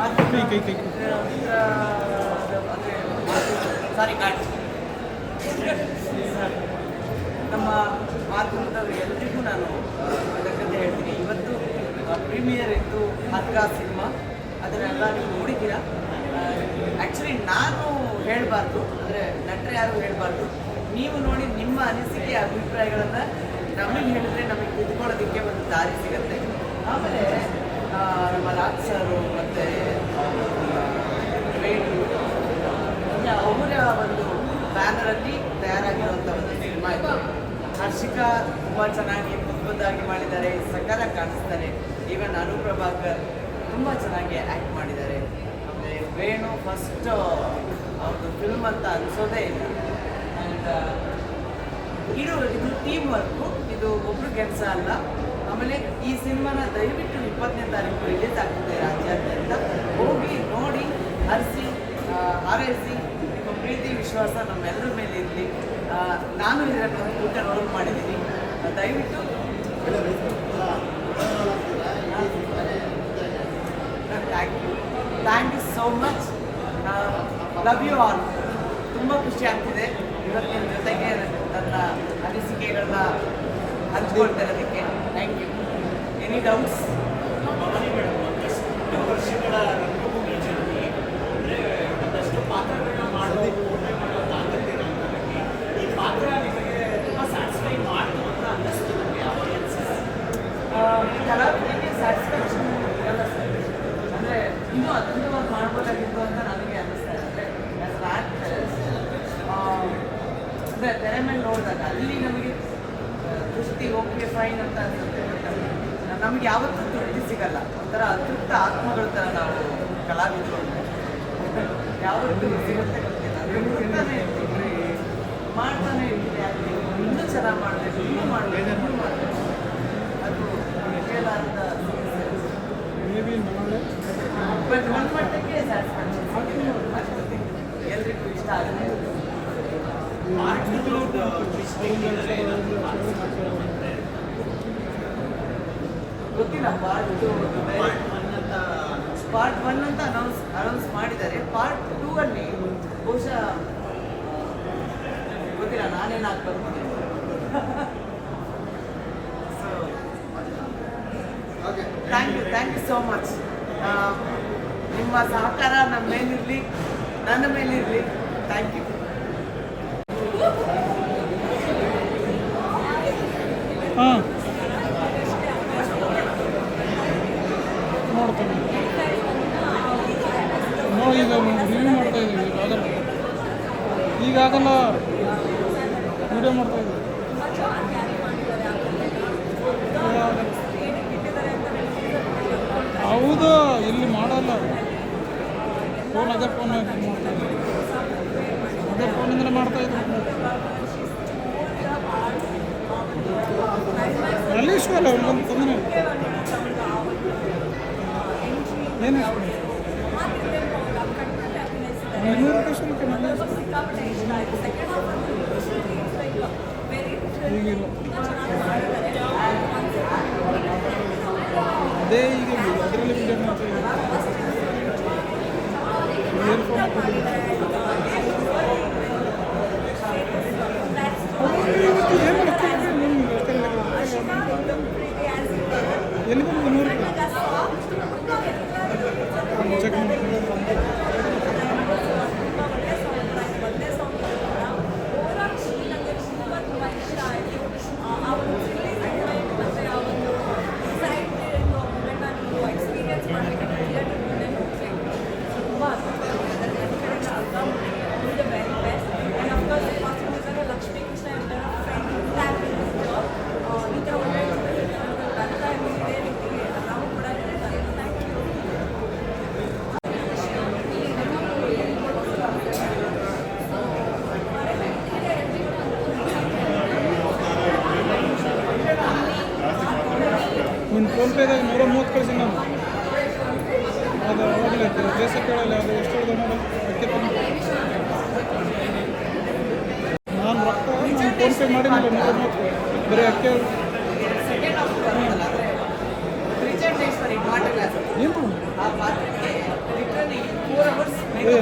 ಕೈ ಕೈ ಸಾರಿ ನಮ್ಮ ಮಾಧ್ಯಮದವರು ಎಲ್ಲರಿಗೂ ನಾನು ಅದಕ್ಕಂತ ಹೇಳ್ತೀನಿ. ಇವತ್ತು ಪ್ರೀಮಿಯರ್ ಇತ್ತು ಹಗ್ಗ ಸಿನಿಮಾ. ಅದನ್ನೆಲ್ಲ ನೀವು ನೋಡಿದ್ದೀರಾ? ಆ್ಯಕ್ಚುಲಿ ನಾನು ಹೇಳಬಾರ್ದು. ಅಂದರೆ ನಟರು ಯಾರು ಹೇಳಬಾರ್ದು. ನೀವು ನೋಡಿ ನಿಮ್ಮ ಅನಿಸಿಕೆ, ಅಭಿಪ್ರಾಯಗಳನ್ನು ನಮಗೆ ಹೇಳಿದ್ರೆ ನಮಗೆ ಕೂತ್ಕೊಳ್ಳೋದಕ್ಕೆ ಒಂದು ದಾರಿ ಸಿಗುತ್ತೆ. ಆಮೇಲೆ ನಮ್ಮ ರಾಜ್ ಸರು ಮತ್ತು ವೇಣು ಅವರ ಒಂದು ಬ್ಯಾನರಲ್ಲಿ ತಯಾರಾಗಿರುವಂಥ ಒಂದು ಸಿನಿಮಾ ಇದು. ಹರ್ಷಿಕಾ ತುಂಬ ಚೆನ್ನಾಗಿ ಮುದ್ದಾಗಿ ಮಾಡಿದ್ದಾರೆ, ಸಕಾಲ ಕಾಣಿಸ್ತಾರೆ. ಈವನ್ ಅನುಪ್ರಭಾಕರ್ ತುಂಬ ಚೆನ್ನಾಗಿ ಆ್ಯಕ್ಟ್ ಮಾಡಿದ್ದಾರೆ. ಅಂದ್ರೆ ವೇಣು ಫಸ್ಟ್ ಅವ್ರದ್ದು ಫಿಲ್ಮ್ ಅಂತ ಅನಿಸೋದೇ ಇಲ್ಲ. ಆ್ಯಂಡ್ ಇದು ಇದು ಟೀಮ್ ವರ್ಕು ಇದು ಒಬ್ರು ಕೆಲಸ ಅಲ್ಲ. ಆಮೇಲೆ ಈ ಸಿನಿಮಾನ ದಯವಿಟ್ಟು ಇಪ್ಪತ್ತನೇ ತಾರೀಕು ರಿಲೀಸ್ ಆಗ್ತದೆ ರಾಜ್ಯಾದ್ಯಂತ. ಹೋಗಿ ನೋಡಿ ಹರಿಸಿ ಹಾರೈಸಿ ನಿಮ್ಮ ಪ್ರೀತಿ, ವಿಶ್ವಾಸ ನಮ್ಮೆಲ್ಲರ ಮೇಲೆ ಇರಲಿ. ನಾನು ಒಂದು ಊಟ ರೋಲ್ ಮಾಡಿದ್ದೀನಿ. ದಯವಿಟ್ಟು. Thank you thank you so much love you all ತುಂಬ ಖುಷಿ ಆಗ್ತಿದೆ. ಇವತ್ತಿನ ಜೊತೆಗೆ ನನ್ನ ಅನಿಸಿಕೆಗಳನ್ನ ಹಂಚ್ಕೊಳ್ತಾ ಅದಕ್ಕೆ ಥ್ಯಾಂಕ್ ಯು ಎನಿ ಡೌಟ್ಸ್ ವರ್ಷಗಳ ರಂಗಭೂಮಿ ಜರ್ನಿ ಅಂದರೆ ಒಂದಷ್ಟು ಪಾತ್ರಗಳನ್ನ ಮಾಡೋ ಪೂರ್ಣೆ ಮಾಡೋ ತಾಕತ್ತಿರೋ ನನಗೆ ಈ ಪಾತ್ರ ನಿಮಗೆ ತುಂಬ ಸ್ಯಾಟಿಸ್ಫೈ ಮಾಡ್ತು ಅಂತ ಅನ್ನಿಸ್ತು ನನಗೆ ಯಾವ ಅನ್ಸಿಸ್ ಕಲಾವಿದರಿಗೆ ಸ್ಯಾಟಿಸ್ಫ್ಯಾಕ್ಷನ್ ಇರಲ್ಲ ಸರ್ ಅಂದರೆ ಇನ್ನೂ ಅದ್ಭುತವಾಗಿ ಮಾಡ್ಬೋದಾಗಿತ್ತು ಅಂತ ನನಗೆ ಅನ್ನಿಸ್ತಾ ಇದೆ ಆ್ಯಸ್ ಆ್ಯಕ್ಟರ್ಸ್ ಅಂದರೆ ತೆರೆ ಮೇಲೆ ನೋಡಿದಾಗ ಅಲ್ಲಿ ನಮಗೆ ಆ, ತೃಪ್ತಿ ಓಕೆ ಫೈನ್ ಅಂತ ಅನ್ಸುತ್ತೆ ನಮ್ಗೆ ಯಾವತ್ತೂ ತೃಪ್ತಿ ಸಿಗಲ್ಲ. ಒಂಥರ ಅತೃಪ್ತ ಆತ್ಮಗಳ ಥರ ನಾವು ಕಲಾವಿದರು. ಯಾವತ್ತೂ ಸಿಗುತ್ತೆ ಮಾಡ್ತಾನೆ ಇರ್ತೀವಿ ಅದು ಇನ್ನೂ ಚೆನ್ನಾಗಿ ಮಾಡಬೇಕು ಇನ್ನೂ ಮಾಡಬೇಕು ಇನ್ನೂ ಮಾಡಬೇಕು. ಅದು ಕೇಳಾರ್ದ ಅಂತ ಮೇಬಿ ನಾಳೆ ಬಟ್ ಒಂದು ಗೊತ್ತಿಲ್ಲ ಪಾರ್ಟ್ ಟು ಅಂತ ಪಾರ್ಟ್ ಒನ್ ಅಂತ ಅನೌನ್ಸ್ ಅನೌನ್ಸ್ ಮಾಡಿದ್ದಾರೆ. ಪಾರ್ಟ್ ಟೂ ಅಲ್ಲಿ ಬಹುಶಃ ಗೊತ್ತಿಲ್ಲ ನಾನೇನು ಹಾಕ್ಬೇಕು so thank you thank you so much ನಿಮ್ಮ ಸಹಕಾರ ನಮ್ಮ ಮೇಲಿರಲಿ ನನ್ನ ಮೇಲಿರಲಿ. ಥ್ಯಾಂಕ್ ಯು ಹಾಂ ನೋಡ್ತೀನಿ ನೋಡಿ ಈಗ ರಿವ್ಯೂ ಮಾಡ್ತಾ ಇದ್ದೀವಿ ಈಗ ಆಗಲ್ಲ ಈಗ ಆಗಲ್ಲ ವಿಡಿಯೋ ಮಾಡ್ತಾ ಇದ್ದೀವಿ ಈಗ ಆಗಲ್ಲ. ಹೌದು ಇಲ್ಲಿ ಮಾಡಲ್ಲ. ಫೋನ್ ಅದೇ ಫೋನ್ ಮಾಡ್ತಾ ಇದ್ದೀವಿ ಅದೇ ಫೋನಿಂದ ಮಾಡ್ತಾ ಇದ್ದೀವಿ ಅಲ್ಲಿ ಇಷ್ಟ ಅಲ್ಲ ಒಂದು ತೊಂದರೆ ಏನು ಇಷ್ಟ? ಇನ್ನೂರು ರೂಪಾಯಿ ಈಗಿಲ್ಲ ಅದೇ ಈಗ ಅದರಲ್ಲಿ ಬರೀ ಅಕ್ಕೆ ಏನು?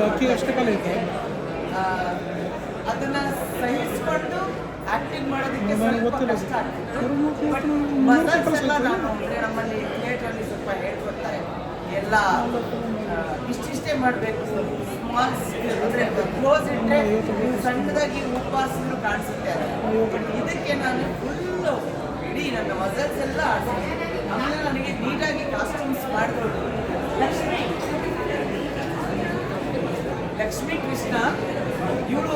ಅಕ್ಕಿ ಅಷ್ಟು ಕಾಲ ಐತೆ. ಅದನ್ನ ಸಹಿಸ್ಕೊಂಡು ಆಕ್ಟಿಂಗ್ ಮಾಡೋದಕ್ಕೆ ಸ್ವಲ್ಪ ಕಷ್ಟ ಆಗ್ತಿತ್ತು ನಮ್ಮಲ್ಲಿ ಥಿಯೇಟ್ರಲ್ಲಿ ಸ್ವಲ್ಪ ಹೇಳ್ಕೊಡ್ತಾರೆ ಎಲ್ಲ ಇಷ್ಟಿಷ್ಟೇ ಮಾಡಬೇಕು. ಮಾರ್ಕ್ಸ್ ಅಂದರೆ ಕ್ಲೋಸ್ ಇಟ್ಟರೆ ಸಣ್ಣದಾಗಿ ಉಪವಾಸಿದ್ರು ಕಾಣಿಸುತ್ತೆ. ಬಟ್ ಇದಕ್ಕೆ ನಾನು ಫುಲ್ಲು ಇಡೀ ನನ್ನ ಮಸಲ್ಸ್ ಎಲ್ಲ ಆಡಿಸಿದೆ ಆಮೇಲೆ ನನಗೆ ನೀಟಾಗಿ ಕಾಸ್ಟ್ಯೂಮ್ಸ್ ಮಾಡಿಕೊಡು ಲಕ್ಷ್ಮಿ. ಲಕ್ಷ್ಮೀ ಕೃಷ್ಣ, ಇವರು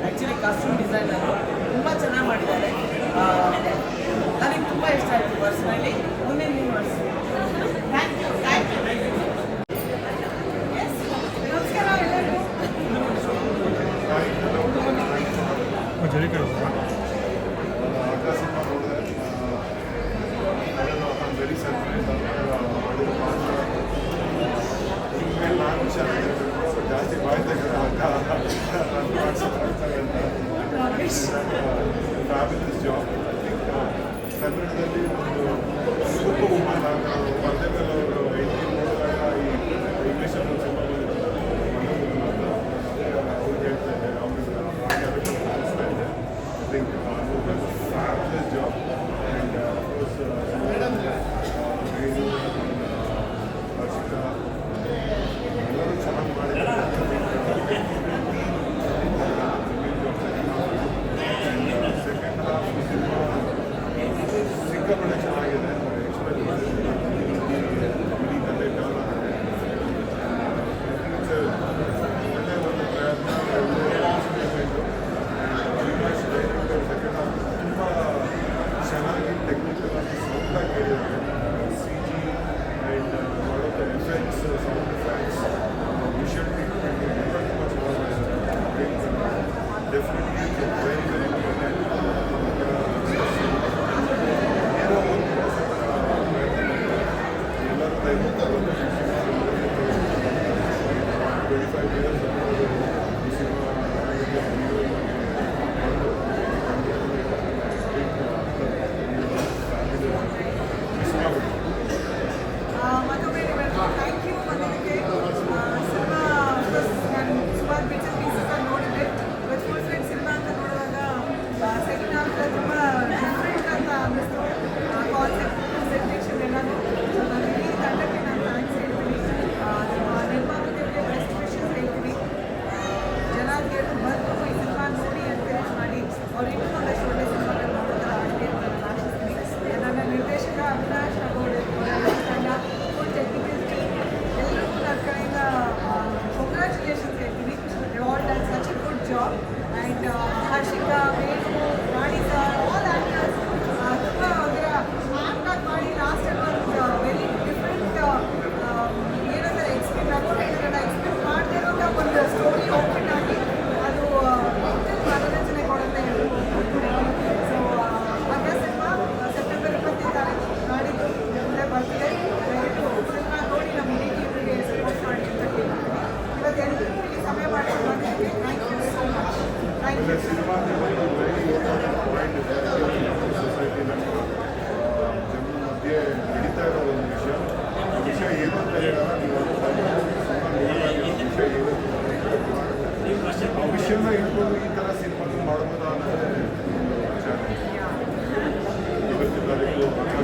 ಆ್ಯಕ್ಚುಲಿ ಕಾಸ್ಟ್ಯೂಮ್ ಡಿಸೈನರು ತುಂಬ ಚೆನ್ನಾಗಿ ಮಾಡಿದ್ದಾರೆ. ನನಗೆ ತುಂಬ ಇಷ್ಟ ಆಯಿತು ಪರ್ಸ್ನಲಿ আপনাদেরকে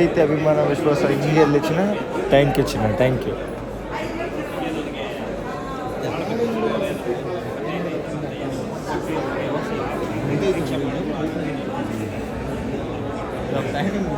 ಪ್ರೀತಿ ಅಭಿಮಾನ ವಿಶ್ವಾಸ ಹಿಂಗೆ ಲಿಚ್ಚಿನ ಥ್ಯಾಂಕ್ ಯು ಚಿನ್ನ. ಥ್ಯಾಂಕ್ ಯು ಟೈಮಿಂಗ್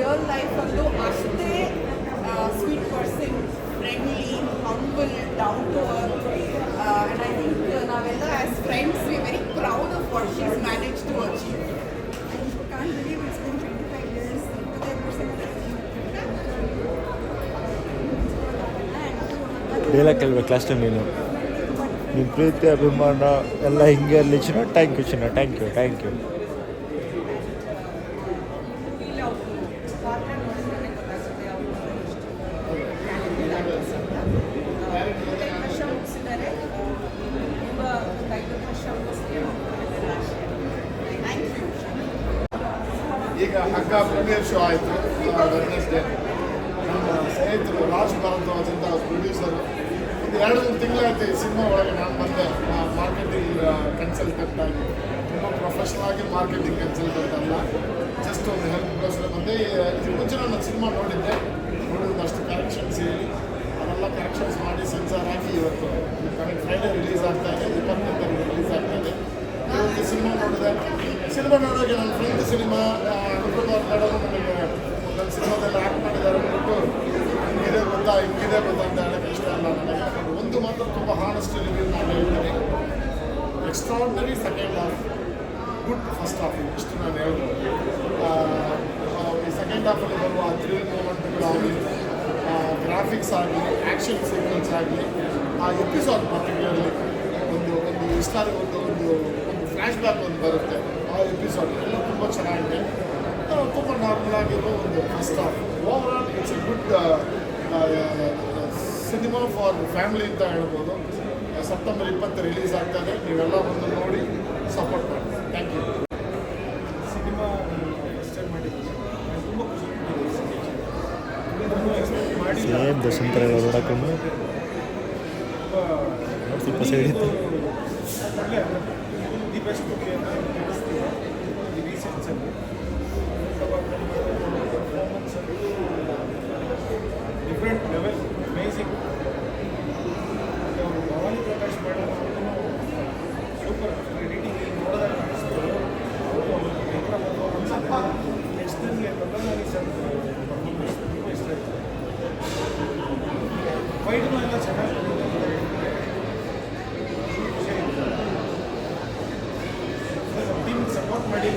ರಿಯಲ್ ಲೈಫಲ್ಲೂ ಅಷ್ಟೇ sweet person friendly humble down to earth and I think ನಾವೆಲ್ಲ as friends we very proud of what she's manage to achieve can't believe it's been 25 years. 25% dialogue ಕೇಳ್ಬೇಕು last time ನೀನು. ನಿಮ್ಮ ಪ್ರೀತಿ ಅಭಿಮಾನ ಎಲ್ಲ ಹಿಂಗೆ ಇರಲಿ ಚಿನ್ನ ಥ್ಯಾಂಕ್ ಯು ಚಿನ್ನ ಥ್ಯಾಂಕ್ ಯು ಥ್ಯಾಂಕ್ ಯು ಈಗ ಹಗ್ಗ ಪ್ರೀಮಿಯರ್ ಶೋ ಆಯಿತು. ವೆಡ್ನೆಸ್ಡೇ ನಮ್ಮ ಸ್ನೇಹಿತರು ರಾಜ್ ಭಾರದ್ವಾಜ್ ಅಂತ ಪ್ರೊಡ್ಯೂಸರ್ ಒಂದು ಎರಡು ಮೂರು ತಿಂಗಳಾಯ್ತು ಈ ಸಿನಿಮಾ ಒಳಗೆ ನಾನು ಬಂದೆ. ಮಾರ್ಕೆಟಿಂಗ್ ಕನ್ಸಲ್ಟೆಂಟ್ ಆಗಿ. ತುಂಬ ಪ್ರೊಫೆಷನಲ್ ಆಗಿ ಮಾರ್ಕೆಟಿಂಗ್ ಕನ್ಸಲ್ಟೆಂಟ್ ಅಲ್ಲ. ಜಸ್ಟ್ ಒಂದು ಹೆಲ್ಪ್ಗೋಸ್ಕರ ಬಂದೆ. ಇದ್ರ ಮುಂಚೆ ನಾನು ಸಿನಿಮಾ ನೋಡಿದ್ದೆ. ನೋಡಿ ಅಷ್ಟು ಕರೆಕ್ಷನ್ಸ್ ಹೇಳಿ ಅದೆಲ್ಲ ಕರೆಕ್ಷನ್ಸ್ ಮಾಡಿ ಸೆನ್ಸಾರ್ ಹಾಕಿ ಇವತ್ತು. ಕರೆಕ್ಟ್ ಫ್ರೈಡೇ ರಿಲೀಸ್ ಆಗ್ತಾ ಇದೆ. ಇಪ್ಪತ್ತನೇ ತಾರೀಕು ರಿಲೀಸ್ ಆಗ್ತಾ ಇದೆ. ಇವತ್ತು ಸಿನಿಮಾ ನೋಡಿದೆ. ಸಿನಿಮಾ ನೋಡೋಕೆ ನನ್ನ ಫ್ರೆಂಡ್ ಸಿನಿಮಾ ಕುಟುಂಬ ನನಗೆ ನನ್ನ ಸಿನಿಮಾದಲ್ಲಿ ಆ್ಯಕ್ಟ್ ಮಾಡಿದ್ದಾರೆ ಅಂದ್ಬಿಟ್ಟು ಹಿಂಗಿದೆ ಗೊತ್ತಾ ಹಿಂಗಿದೆ ಗೊತ್ತಾ ಅಂತ ಇಷ್ಟ ಅಲ್ಲ ನನಗೆ. ಒಂದು ಮಾತ್ರ ತುಂಬ ಹಾನೆಸ್ಟ್ ರಿವ್ಯೂ ನಾನು ಹೇಳ್ತೀನಿ. Extraordinary second half good first half ಇಷ್ಟು ನಾನು ಹೇಳ್ಬೋದು. ಈ ಸೆಕೆಂಡ್ ಹಾಫಲ್ಲಿ ಬರುವ ಥ್ರಿಲ್ ಮೂಮೆಂಟ್ಗಳಾಗಲಿ ಗ್ರಾಫಿಕ್ಸ್ ಆಗಲಿ ಆ್ಯಕ್ಷನ್ ಸೀಕ್ವೆನ್ಸ್ ಆಗಲಿ, ಆ ಎಪಿಸೋಡ್ ಪರ್ಟಿಕ್ಯುಲರ್ಲಿ ಒಂದು ಒಂದು ಇಷ್ಟ ಒಂದು ಒಂದು ಫ್ಲ್ಯಾಶ್ ಬ್ಯಾಕ್ ಒಂದು ಬರುತ್ತೆ. ಎಪಿಸೋಡ್ ಎಲ್ಲ ತುಂಬ ಚೆನ್ನಾಗಿದೆ ತುಂಬ ನಾರ್ಮಲ್ ಆಗಿರೋ ಒಂದು first half overall it's a good cinema for family ಅಂತ ಹೇಳ್ಬೋದು ಸೆಪ್ಟೆಂಬರ್ ಇಪ್ಪತ್ತು ರಿಲೀಸ್ ಆಗ್ತದೆ ನೀವೆಲ್ಲ ಬಂದು ನೋಡಿ ಸಪೋರ್ಟ್ ಮಾಡಿ ಥ್ಯಾಂಕ್ ಯು ಸಿನಿಮಾ ಮಾಡಿದ್ದು ದರ್ಶನ್ ಥರ ನೋಡೋಕ್ಕೂ ಸ್ವಲ್ಪ ಸೈಡ್ ಇತ್ತು ಟೀಮ್ ಸಪೋರ್ಟ್ ಮಾಡಿ.